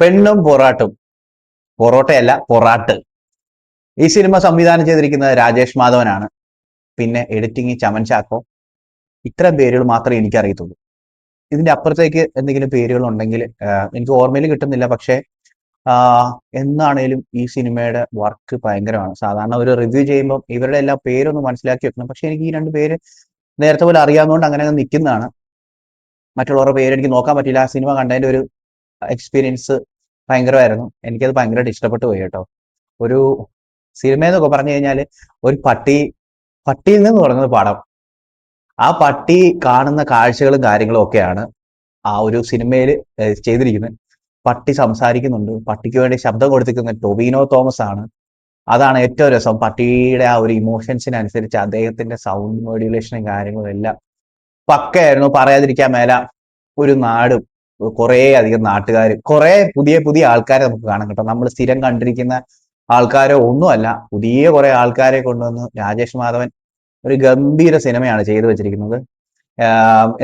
പെണ്ണും പൊറാട്ടും. പൊറോട്ടയല്ല പൊറാട്ട്. ഈ സിനിമ സംവിധാനം ചെയ്തിരിക്കുന്നത് രാജേഷ് മാധവനാണ്. പിന്നെ എഡിറ്റിംഗ് ചമൻ ചാക്കോ. ഇത്തരം പേരുകൾ മാത്രമേ എനിക്ക് അറിയത്തുള്ളൂ ഇതിന്റെ അപ്പുറത്തേക്ക് എന്തെങ്കിലും പേരുകൾ ഉണ്ടെങ്കിൽ എനിക്ക് ഓർമ്മയിൽ കിട്ടുന്നില്ല. പക്ഷേ എന്നാണേലും ഈ സിനിമയുടെ വർക്ക് ഭയങ്കരമാണ്. സാധാരണ ഒരു റിവ്യൂ ചെയ്യുമ്പോൾ ഇവരുടെ എല്ലാ പേരൊന്ന് മനസ്സിലാക്കി വെക്കണം. പക്ഷെ എനിക്ക് ഈ രണ്ട് പേര് നേരത്തെ പോലെ അറിയാവുന്നതുകൊണ്ട് അങ്ങനെ അങ്ങ് നിൽക്കുന്നതാണ്. മറ്റുള്ളവരുടെ പേര് എനിക്ക് നോക്കാൻ പറ്റില്ല. ആ സിനിമ കണ്ടതിന്റെ ഒരു എക്സ്പീരിയൻസ് ഭയങ്കരമായിരുന്നു. എനിക്കത് ഭയങ്കരമായിട്ട് ഇഷ്ടപ്പെട്ടു പോയി കേട്ടോ. ഒരു സിനിമ എന്നൊക്കെ പറഞ്ഞു കഴിഞ്ഞാൽ ഒരു പട്ടി പട്ടിയിൽ നിന്ന് തുടങ്ങുന്ന പടം. ആ പട്ടി കാണുന്ന കാഴ്ചകളും കാര്യങ്ങളും ഒക്കെയാണ് ആ ഒരു സിനിമയിൽ ചെയ്തിരിക്കുന്നത്. പട്ടി സംസാരിക്കുന്നുണ്ട്. പട്ടിക്ക് വേണ്ടി ശബ്ദം കൊടുത്തിരിക്കുന്നത് ടൊവിനോ തോമസ് ആണ് അതാണ് ഏറ്റവും രസം. പട്ടിയുടെ ആ ഒരു ഇമോഷൻസിനനുസരിച്ച് അദ്ദേഹത്തിന്റെ സൗണ്ട് മോഡുലേഷനും കാര്യങ്ങളും എല്ലാം പക്കയായിരുന്നു. പറയാതിരിക്കാൻ മേല ഒരു നാടും കുറേ അധികം നാട്ടുകാർ കുറേ പുതിയ പുതിയ ആൾക്കാരെ നമുക്ക് കാണാൻ കേട്ടോ. നമ്മൾ സ്ഥിരം കണ്ടിരിക്കുന്ന ആൾക്കാരോ ഒന്നുമല്ല പുതിയ കുറെ ആൾക്കാരെ കൊണ്ടുവന്ന് രാജേഷ് മാധവൻ ഒരു ഗംഭീര സിനിമയാണ് ചെയ്തു വെച്ചിരിക്കുന്നത്.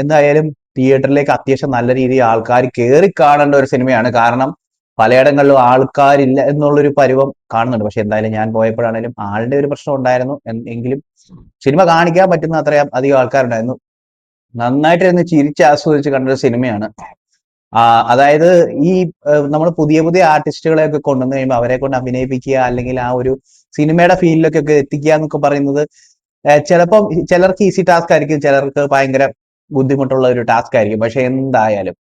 എന്തായാലും തിയേറ്ററിലേക്ക് അത്യാവശ്യം നല്ല രീതിയിൽ ആൾക്കാർ കയറി കാണേണ്ട ഒരു സിനിമയാണ്. കാരണം പലയിടങ്ങളിലും ആൾക്കാരില്ല എന്നുള്ളൊരു പരുവം കാണുന്നുണ്ട്. പക്ഷെ എന്തായാലും ഞാൻ പോയപ്പോഴാണെങ്കിലും ആളുടെ ഒരു പ്രശ്നം ഉണ്ടായിരുന്നു. എങ്കിലും സിനിമ കാണിക്കാൻ പറ്റുന്ന അത്രയും അധികം ആൾക്കാരുണ്ടായിരുന്നു. നന്നായിട്ട് ഇരുന്ന് ചിരിച്ച് ആസ്വദിച്ച് കണ്ടൊരു സിനിമയാണ്. അതായത് ഈ നമ്മൾ പുതിയ പുതിയ ആർട്ടിസ്റ്റുകളെ ഒക്കെ കൊണ്ടുവന്ന് കഴിയുമ്പോൾ അവരെ കൊണ്ട് അഭിനയിപ്പിക്കുക അല്ലെങ്കിൽ ആ ഒരു സിനിമയുടെ ഫീൽഡിലൊക്കെ ഒക്കെ എത്തിക്കുക എന്നൊക്കെ പറയുന്നത് ചിലപ്പം ചിലർക്ക് ഈസി ടാസ്ക് ആയിരിക്കും ചിലർക്ക് ഭയങ്കര ബുദ്ധിമുട്ടുള്ള ഒരു ടാസ്ക് ആയിരിക്കും. പക്ഷെ എന്തായാലും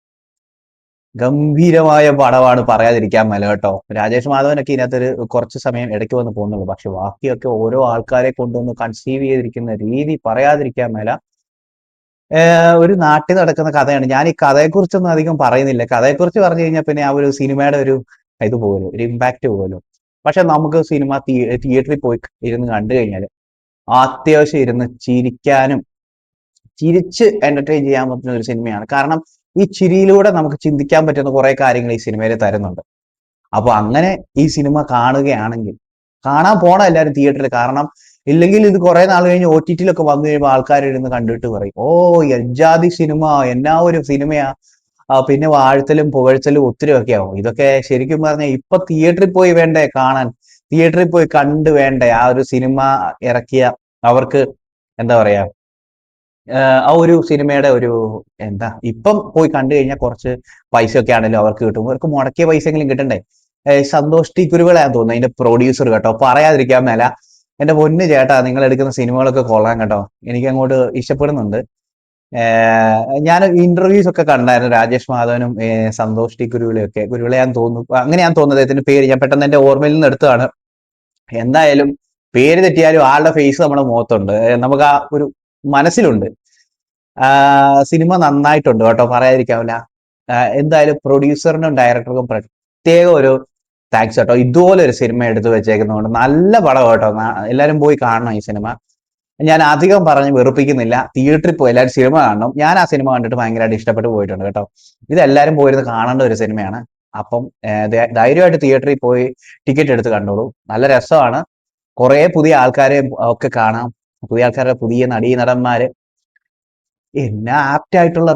ഗംഭീരമായ പടമാണ് പറയാതിരിക്കാൻ മേല കേട്ടോ. രാജേഷ് മാധവനൊക്കെ ഇതിനകത്തൊരു കുറച്ച് സമയം ഇടയ്ക്ക് വന്ന് പോകുന്നുള്ളൂ. പക്ഷെ ബാക്കിയൊക്കെ ഓരോ ആൾക്കാരെ കൊണ്ടുവന്ന് കൺസീവ് ചെയ്തിരിക്കുന്ന രീതി പറയാതിരിക്കാൻ മേല ഒരു നാട്ടിൽ നടക്കുന്ന കഥയാണ്. ഞാൻ ഈ കഥയെക്കുറിച്ചൊന്നും അധികം പറയുന്നില്ല. കഥയെക്കുറിച്ച് പറഞ്ഞു കഴിഞ്ഞാൽ പിന്നെ ആ ഒരു സിനിമയുടെ ഒരു ഇത് പോലും ഒരു ഇമ്പാക്റ്റ് പോലും. പക്ഷെ നമുക്ക് സിനിമ തിയേറ്ററിൽ പോയി ഇരുന്ന് കണ്ടു കഴിഞ്ഞാൽ അത്യാവശ്യം ഇരുന്ന് ചിരിക്കാനും ചിരിച്ച് എന്റർടൈൻ ചെയ്യാൻ പറ്റുന്ന ഒരു സിനിമയാണ്. കാരണം ഈ ചിരിയിലൂടെ നമുക്ക് ചിന്തിക്കാൻ പറ്റുന്ന കുറെ കാര്യങ്ങൾ ഈ സിനിമയിൽ തരുന്നുണ്ട്. അപ്പൊ അങ്ങനെ ഈ സിനിമ കാണുകയാണെങ്കിൽ കാണാൻ പോണം എല്ലാവരും തിയേറ്ററിൽ കാരണം ഇല്ലെങ്കിൽ ഇത് കുറെ നാൾ കഴിഞ്ഞ് ഒ ടി ടിയിലൊക്കെ വന്നു കഴിയുമ്പോൾ ആൾക്കാർ ഇരുന്ന് കണ്ടിട്ട് പറയും ഓ എജാതി സിനിമ എന്നാ ഒരു സിനിമയാ? പിന്നെ വാഴ്ത്തലും പുകഴ്ത്തലും ഒത്തിരി ഒക്കെ ആവും. ഇതൊക്കെ ശരിക്കും പറഞ്ഞാൽ ഇപ്പൊ തിയേറ്ററിൽ പോയി വേണ്ടേ കാണാൻ? തിയേറ്ററിൽ പോയി കണ്ട് വേണ്ടേ? ആ ഒരു സിനിമ ഇറക്കിയ അവർക്ക് എന്താ പറയാ? ആ ഒരു സിനിമയുടെ ഒരു എന്താ ഇപ്പം പോയി കണ്ടു കഴിഞ്ഞാൽ കുറച്ച് പൈസ ഒക്കെ ആണെങ്കിലും അവർക്ക് കിട്ടും. അവർക്ക് മുടക്കിയ പൈസ എങ്കിലും കിട്ടണ്ടേ സന്തോഷ് ടി കുരുവിളയാന്ന് തോന്നുന്നു അതിന്റെ പ്രൊഡ്യൂസർ കേട്ടോ. പറയാതിരിക്കാൻ മേല. എന്റെ പൊന്ന് ചേട്ടാ നിങ്ങൾ എടുക്കുന്ന സിനിമകളൊക്കെ കൊള്ളാം കേട്ടോ. എനിക്ക് അങ്ങോട്ട് ഇഷ്ടപ്പെടുന്നുണ്ട് ഞാൻ ഇന്റർവ്യൂസ് ഒക്കെ കണ്ടായിരുന്നു. രാജേഷ് മാധവനും സന്തോഷ് ടി കുരുവിളയൊക്കെ ഞാൻ തോന്നുന്നു അങ്ങനെ ഞാൻ തോന്നുന്നത് അദ്ദേഹത്തിന്റെ പേര് ഞാൻ പെട്ടെന്ന് എന്റെ ഓർമ്മയിൽ നിന്ന് എടുത്തതാണ്. എന്തായാലും പേര് തെറ്റിയാലും ആളുടെ ഫേസ് നമ്മുടെ മുഖത്തുണ്ട്. നമുക്ക് ആ ഒരു മനസ്സിലുണ്ട്. സിനിമ നന്നായിട്ടുണ്ട് കേട്ടോ. പറയാതിരിക്കാവില്ല. എന്തായാലും പ്രൊഡ്യൂസറിനും ഡയറക്ടർക്കും പ്രത്യേക ഒരു താങ്ക്സ് കേട്ടോ. ഇതുപോലെ ഒരു സിനിമ എടുത്തു വെച്ചേക്കുന്നതുകൊണ്ട് നല്ല പടം കേട്ടോ. എല്ലാവരും പോയി കാണണം ഈ സിനിമ ഞാൻ അധികം പറഞ്ഞ് വെറുപ്പിക്കുന്നില്ല. തിയേറ്ററിൽ പോയി എല്ലാവരും സിനിമ കാണണം. ഞാൻ ആ സിനിമ കണ്ടിട്ട് ഭയങ്കരമായിട്ട് ഇഷ്ടപ്പെട്ട് പോയിട്ടുണ്ട് കേട്ടോ. ഇത് എല്ലാവരും പോയിരുന്ന് കാണേണ്ട ഒരു സിനിമയാണ് അപ്പം ധൈര്യമായിട്ട് തിയേറ്ററിൽ പോയി ടിക്കറ്റ് എടുത്ത് കണ്ടോളൂ. നല്ല രസമാണ്. കുറെ പുതിയ ആൾക്കാരെ ഒക്കെ കാണാം. പുതിയ ആൾക്കാരുടെ പുതിയ നടീ നടന്മാര്. എന്നാ ആപ്റ്റ് ആയിട്ടുള്ള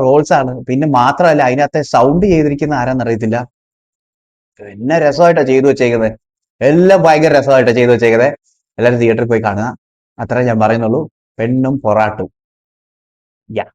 പിന്നെ മാത്രമല്ല അതിനകത്തെ സൗണ്ട് ചെയ്തിരിക്കുന്ന ആരാന്ന് അറിയത്തില്ല എന്നാ രസമായിട്ടാ ചെയ്തു വെച്ചേക്കുന്നത് എല്ലാം ഭയങ്കര രസമായിട്ടാ ചെയ്തു വെച്ചേക്കുന്നത് എല്ലാവരും തിയേറ്ററിൽ പോയി കാണുക. അത്രേ ഞാൻ പറയുന്നുള്ളൂ. പെണ്ണും പൊറാട്ടും. യാ